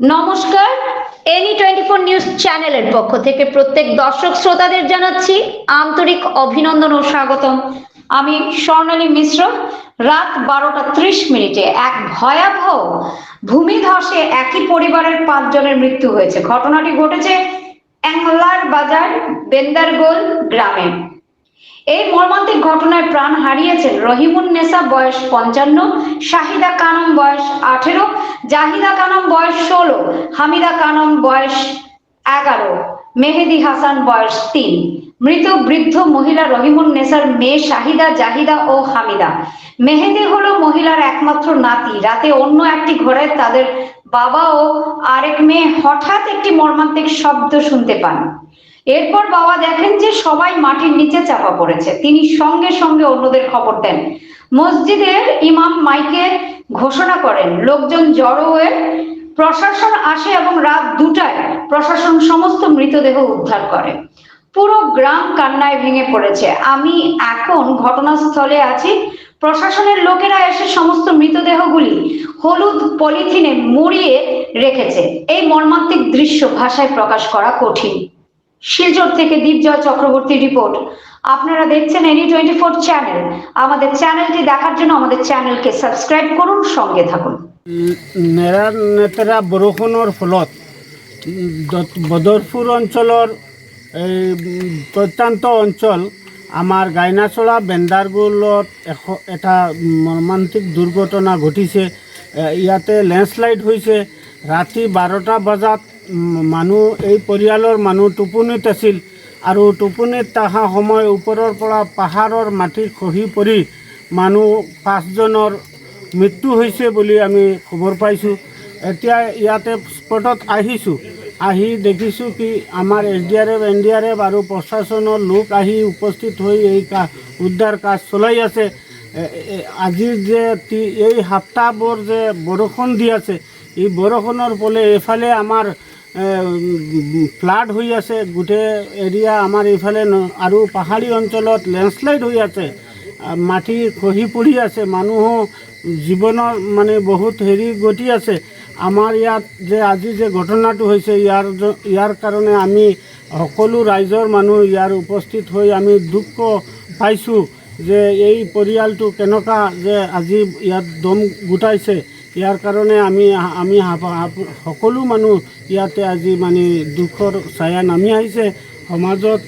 নমস্কার, any twenty four news চ্যানেলের পক্ষ থেকে প্রত্যেক দর্শক শ্রোতাদের জানাচ্ছি আন্তরিক অভিনন্দন ও স্বাগতম। আমি স্বর্ণালী মিশ্র, রাত বারোটা ত্রিশ মিনিটে এক ভয়াবহ ভূমিধসে একই পরিবারের পাঁচজনের মৃত্যু হয়েছে। ঘটনাটি ঘটেছে অ্যাংলার বাজার, বেন্দারগোল গ্রামে। এই মর্মান্তিক ঘটনায় প্রাণ হারিয়েছেন রহিমুন নেসা বয়স পঞ্চান্ন, শাহিদা কানম, বয়স আঠেরো, জাহিদা কানম, বয়স ষোলো। হামিদা কানম বয়স এগারো, মেহেদি হাসান বয়স তিন, মৃত বৃদ্ধ মহিলা রহিমুন নেসার মেয়ে শাহিদা, জাহিদা ও হামিদা। মেহেদি হলো মহিলার একমাত্র নাতি। রাতে অন্য একটি ঘরে তাদের বাবা ও আরেক মেয়ে হঠাৎ একটি মর্মান্তিক শব্দ শুনতে পান। এরপর বাবা দেখেন যে সবাই মাটির নিচে চাপা পড়েছে। তিনি সঙ্গে সঙ্গে অন্যদের খবর দেন। মসজিদের ইমাম মাইকে ঘোষণা করেন, লোকজন জড়ো হয়ে প্রশাসন আসে এবং রাত দুটায় প্রশাসন সমস্ত মৃতদেহ উদ্ধার করে। পুরো গ্রাম কান্নায় ভেঙে পড়েছে। আমি এখন ঘটনাস্থলে আছি। প্রশাসনের লোকেরা এসে সমস্ত মৃতদেহগুলি হলুদ পলিথিনে মুড়িয়ে রেখেছে। এই মর্মান্তিক দৃশ্য ভাষায় প্রকাশ করা কঠিন। শিলচর থেকে দীপজয় চক্রবর্তী ৰিপৰ্ট আপনারা দেখছেন এনি টোয়েন্টি ফোর চ্যানেল। আমাদের চ্যানেলটি দেখার জন্য আমাদের চ্যানেলকে সাবস্ক্রাইব করুন সঙ্গে থাকুন। নেৰা নেতেৰা বৰষুণৰ ফলত বদৰপুৰ অঞ্চলৰ এই উম, প্ৰত্যন্ত অঞ্চল আমাৰ গাইনাচলা বেণ্ডাৰগুলত এশ এটা মৰ্মান্তিক দুৰ্ঘটনা ঘটিছে। ইয়াতে লেণ্ডশ্লাইড হৈছে ৰাতি বাৰটা বজাত মানুহ, এই পৰিয়ালৰ মানুহ টোপনিত আছিল আৰু টোপনিত থকা সময় ওপৰৰ পৰা পাহাৰৰ মাটি খহি পৰি মানুহ পাঁচজনৰ মৃত্যু হৈছে বুলি আমি খবৰ পাইছোঁ। এতিয়া ইয়াতে স্পটত আহিছোঁ। আহি দেখিছোঁ কি আমাৰ S D R F, N D R F আৰু প্ৰশাসনৰ লোক আহি উপস্থিত হৈ এই কা, উদ্ধাৰ কাজ চলাই আছে। আজিৰ যে এই সপ্তাহবোৰ যে বৰষুণ দি আছে, এই বৰষুণৰ ফলে এইফালে আমাৰ ফ্লাড হৈ আছে, গোটেই এৰিয়া আমাৰ এইফালে আৰু পাহাৰী অঞ্চলত লেণ্ডশ্লাইড হৈ আছে মাটি খহি পৰি আছে মানুহো জীৱনৰ মানে বহুত হেৰি গতি আছে। আমাৰ ইয়াত যে আজি যে ঘটনাটো হৈছে, ইয়াৰ ইয়াৰ কাৰণে আমি সকলো ৰাইজৰ মানুহ ইয়াৰ উপস্থিত হৈ আমি দুখ পাইছোঁ যে এই পৰিয়ালটো কেনেকুৱা যে আজি ইয়াত দম গোটাইছে। ইয়াৰ কাৰণে আমি আমি সকলো মানুহ ইয়াতে আজি মানে দুখৰ ছায়া নামি আহিছে। সমাজত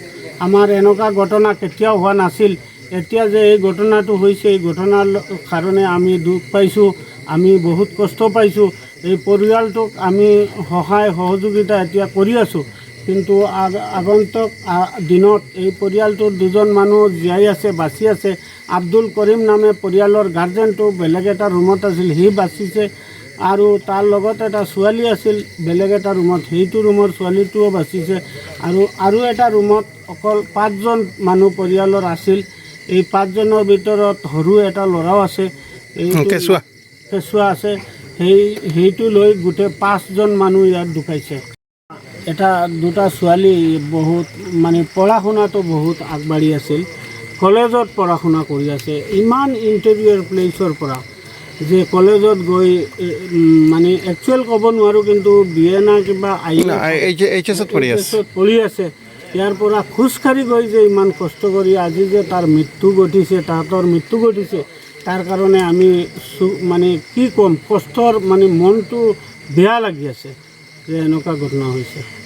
আমাৰ এনেকুৱা ঘটনা কেতিয়াও হোৱা নাছিল। এতিয়া যে এই ঘটনাটো হৈছে, এই ঘটনাৰ কাৰণে আমি দুখ পাইছোঁ, আমি বহুত কষ্ট পাইছোঁ। এই পৰিয়ালটোক আমি সহায়, সহযোগিতা এতিয়া কৰি আছোঁ। কিন্তু আগ- আগন্তুক দিনত এই পৰিয়ালটোৰ দুজন মানুহ জীয়াই আছে বাচি আছে। আব্দুল কৰিম নামে পৰিয়ালৰ গাৰ্জেনটো বেলেগ এটা ৰুমত আছিল সি বাচিছে আৰু তাৰ লগত এটা ছোৱালী আছিল বেলেগ এটা ৰুমত। সেইটো ৰুমৰ ছোৱালীটোও বাচিছে আৰু আৰু এটা ৰুমত অকল পাঁচজন মানুহ পৰিয়ালৰ আছিল। এই পাঁচজনৰ ভিতৰত সৰু এটা ল'ৰাও আছে। এইটো- কেঁচুৱা। কেঁচুৱা আছে। সেই সেইটো লৈ গোটেই পাঁচজন মানুহ ইয়াত ঢুকাইছে। এটা দুটা ছোৱালী বহুত মানে পঢ়া শুনাটো বহুত আগবাঢ়ি আছিল। কলেজত পঢ়া শুনা কৰি আছে। ইমান ইণ্টেৰিয়ৰ প্লেচৰ পৰা যে কলেজত গৈ মানে একচুৱেল ক'ব নোৱাৰোঁ কিন্তু বি এ না কিবা আই পঢ়ি আছে। ইয়াৰ পৰা খোজকাঢ়ি গৈ যে ইমান কষ্ট কৰি আজি যে তাৰ মৃত্যু ঘটিছে তাহাঁতৰ মৃত্যু ঘটিছে তাৰ কাৰণে আমি মানে কি ক'ম? কষ্টৰ মানে মনটো বেয়া লাগি আছে যে এনেকুৱা ঘটনা হৈছে।